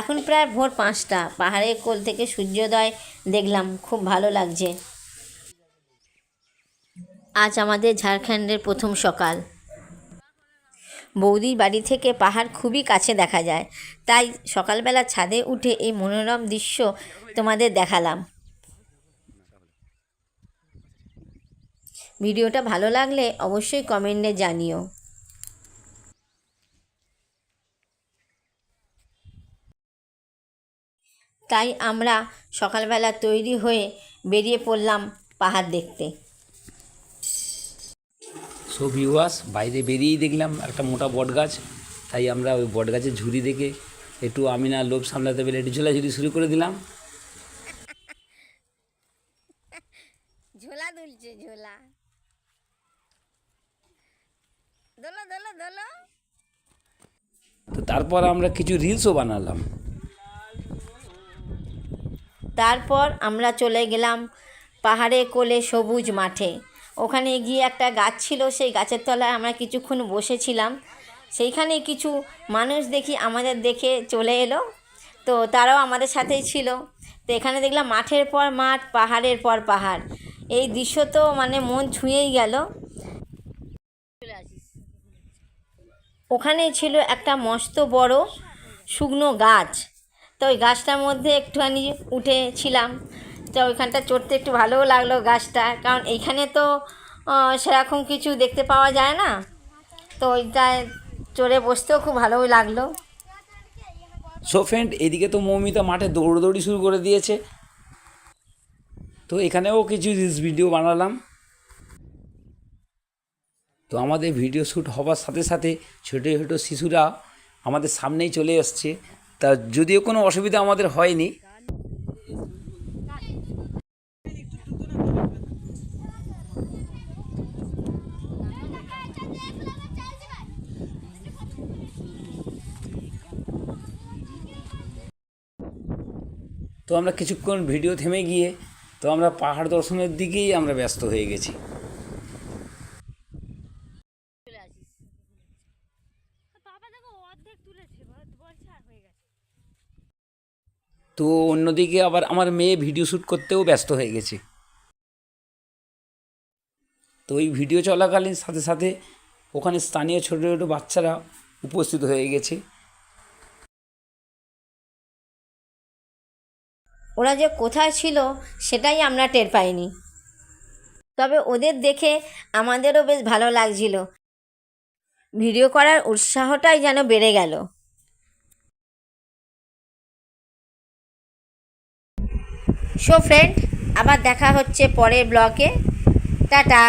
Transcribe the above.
এখন প্রায় ভোর পাঁচটা। পাহাড়ের কোল থেকে সূর্যোদয় দেখলাম, খুব ভালো লাগছে। আজ আমাদের ঝাড়খণ্ডের প্রথম সকাল। বৌদির বাড়ি থেকে পাহাড় খুবই কাছে দেখা যায়। তাই সকালবেলা ছাদে উঠে এই মনোরম দৃশ্য তোমাদের দেখালাম। ভিডিওটা ভালো লাগলে অবশ্যই কমেন্টে জানিও। তাই আমরা সকালবেলা তৈরি হয়ে বেরিয়ে পড়লাম পাহাড় দেখতে। সো ভিউয়ার্স বাইরে বেরিয়েই দেখলাম একটা মোটা বট গাছ তাই আমরা ওই বট গাছের ঝুড়ি দেখে একটু আমি না লোভ সামলাতে পেরে একটু ঝোলাঝুলি শুরু করে দিলাম। ঝোলা দুলছে ঝোলা। দোলো দোলো দোলো। তো তারপর আমরা কিছু রিলসও বানালাম। তারপর আমরা চলে গেলাম পাহাড়ে কোলে সবুজ মাঠে। ওখানে গিয়ে একটা গাছ ছিল, সেই গাছের তলায় আমরা কিছুক্ষণ বসেছিলাম। সেইখানে কিছু মানুষ দেখি আমাদের দেখে চলে এলো। তো তারাও আমাদের সাথেই ছিল। তো এখানে দেখলাম মাঠের পর মাঠ, পাহাড়ের পর পাহাড়। এই দৃশ্য তো মানে মন ছুঁয়েই গেল। ওখানে ছিল একটা মস্ত বড় শুকনো গাছ। তো ওই গাছটার মধ্যে একটুখানি উঠেছিলাম। তো ওইখানটা চড়তে একটু ভালোও লাগল গাছটা, কারণ এইখানে তো সেরকম কিছু দেখতে পাওয়া যায় না। তো ওইটায় চড়ে বসতেও খুব ভালোই লাগল। সো ফ্রেন্ড এদিকে তো মৌমিতা মাঠে দৌড়দৌড়ি শুরু করে দিয়েছে। তো এখানেও কিছু রিলস ভিডিও বানালাম। তো আমাদের ভিডিও শ্যুট হবার সাথে সাথে ছোটো ছোটো শিশুরা আমাদের সামনেই চলে আসছে তা যদিও কোনো অসুবিধা আমাদের হয়নি। তো আমরা কিছুক্ষণ ভিডিও থেমে গিয়ে, তো আমরা পাহাড় দর্শনের দিকেই আমরা ব্যস্ত হয়ে গেছি। তো অন্যদিকে আবার আমার মেয়ে ভিডিও শ্যুট করতেও ব্যস্ত হয়ে গেছে। তো ওই ভিডিও চলাকালীন সাথে সাথে ওখানে স্থানীয় ছোটো ছোটো বাচ্চারা উপস্থিত হয়ে গেছে। ওরা যে কোথায় ছিল সেটাই আমরা টের পাইনি। তবে ওদের দেখে আমাদেরও বেশ ভালো লাগছিল। ভিডিও করার উৎসাহটাই যেন বেড়ে গেল। সো ফ্রেন্ড আবার দেখা হচ্ছে পরের ব্লগে। টাটা।